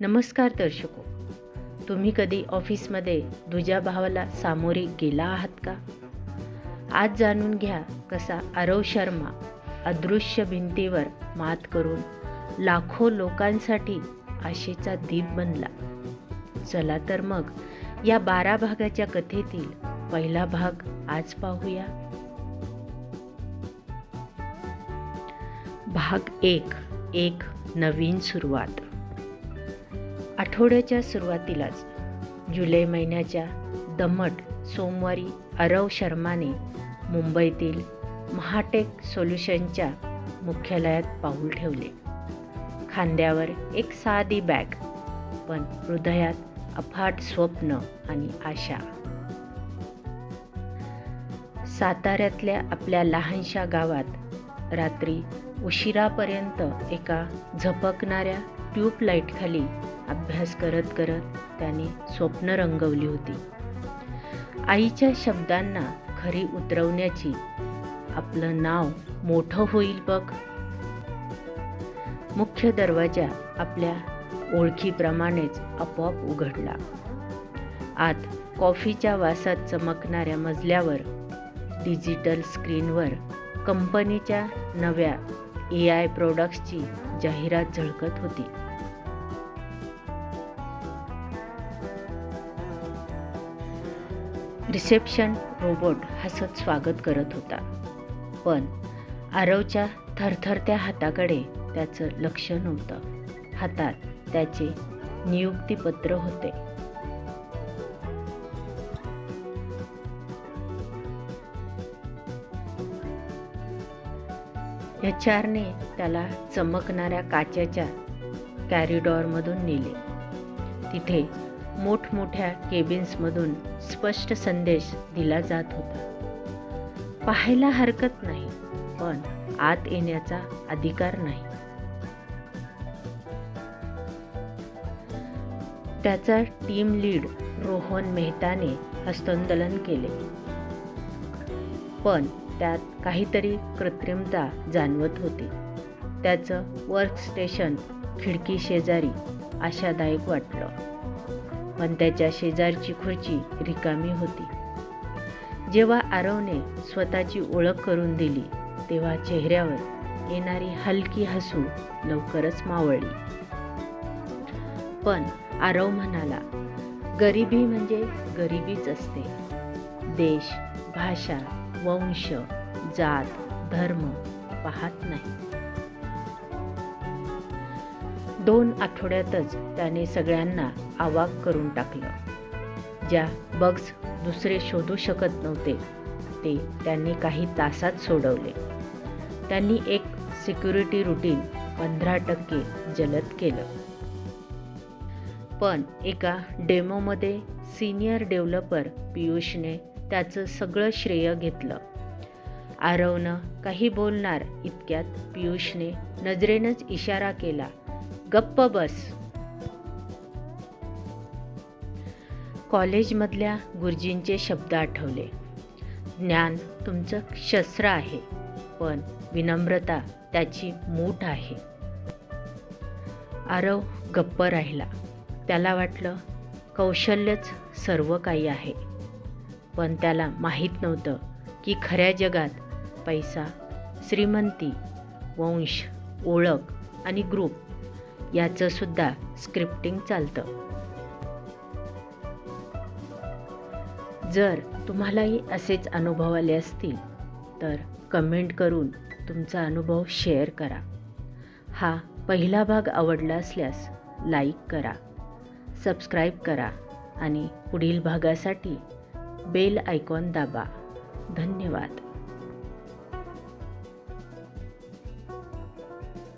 नमस्कार दर्शको तुम्ही कधी ऑफिसमध्ये तुझ्या भावाला सामोरे गेला आहात का? आज जाणून घ्या कसा आरव शर्मा अदृश्य भिंतीवर मात करून लाखो लोकांसाठी आशेचा दीप बनला. चला तर मग या बारा भागाच्या कथेतील पहिला भाग आज पाहूया. भाग एक एक नवीन सुरुवात. आठवड्याच्या सुरुवातीलाच जुलै महिन्याच्या दमट सोमवारी अरव शर्माने मुंबईतील महाटेक सोल्युशनच्या मुख्यालयात पाऊल ठेवले. खांद्यावर एक साधी बॅग पण हृदयात अफाट स्वप्न आणि आशा. साताऱ्यातल्या आपल्या लहानशा गावात रात्री उशिरापर्यंत एका झपकणाऱ्या ट्यूबलाईटखाली अभ्यास करत करत त्याने स्वप्न रंगवली होती. आईच्या शब्दांना खरी उतरवण्याची आपलं नाव मोठं होईल बघ. मुख्य दरवाजा आपल्या ओळखीप्रमाणेच आपोआप उघडला. आत कॉफीच्या वासात चमकणाऱ्या मजल्यावर डिजिटल स्क्रीनवर कंपनीच्या नव्या ए आय प्रोडक्ट्सची जाहिरात झळकत होती. रिसेप्शन रोबोट हसत स्वागत करत होता. पण आरवच्या थरथरत्या हाताकडे त्याचं लक्ष नव्हतं. हातात त्याचे नियुक्तीपत्र होते. एच आरने त्याला चमकणाऱ्या काचेच्या कॅरिडॉरमधून नेले. तिथे मोठमोठ्या केबिन्समधून स्पष्ट संदेश दिला जात होता. पाहायला हरकत नाही पण आत येण्याचा अधिकार नाही. त्याचा टीम लीड रोहन मेहताने हस्तांदोलन केले. पण त्यात काहीतरी कृत्रिमता जाणवत होती. त्याचं वर्कस्टेशन खिडकी शेजारी आशादायक वाटलं. पण त्याच्या शेजारची खुर्ची रिकामी होती. जेव्हा आरवने स्वतःची ओळख करून दिली तेव्हा चेहऱ्यावर येणारी हलकी हसू लवकरच मावळली. पण आरव म्हणाला गरिबी म्हणजे गरिबीच असते. देश भाषा वंश जात धर्म पाहत नाही. दोन आठवड्यातच त्याने सगळ्यांना आवाक करून टाकलं. ज्या बग्स दुसरे शोधू शकत नव्हते ते त्यांनी काही तासात सोडवले. त्यांनी एक सिक्युरिटी रुटीन पंधरा टक्के जलद केलं. पण एका डेमोमध्ये सिनियर डेव्हलपर पियुषने त्याचं सगळं श्रेय घेतलं. आरवनं काही बोलणार इतक्यात पियुषने नजरेनंच इशारा केला गप्प बस. कॉलेजमधल्या गुरुजींचे शब्द आठवले ज्ञान तुमचं शस्त्र आहे पण विनम्रता त्याची मूठ आहे. आरव गप्प राहिला त्याला वाटलं कौशल्यच सर्व काही आहे. पण त्याला माहीत नव्हतं की खऱ्या जगात पैसा श्रीमंती वंश ओळख आणि ग्रुप याचंसुद्धा स्क्रिप्टिंग चालतं. जर तुम्हालाही असेच अनुभव आले असतील तर कमेंट करून तुमचा अनुभव शेअर करा. हा पहिला भाग आवडला असल्यास लाईक करा सबस्क्राईब करा आणि पुढील भागासाठी बेल आयकॉन दाबा. धन्यवाद.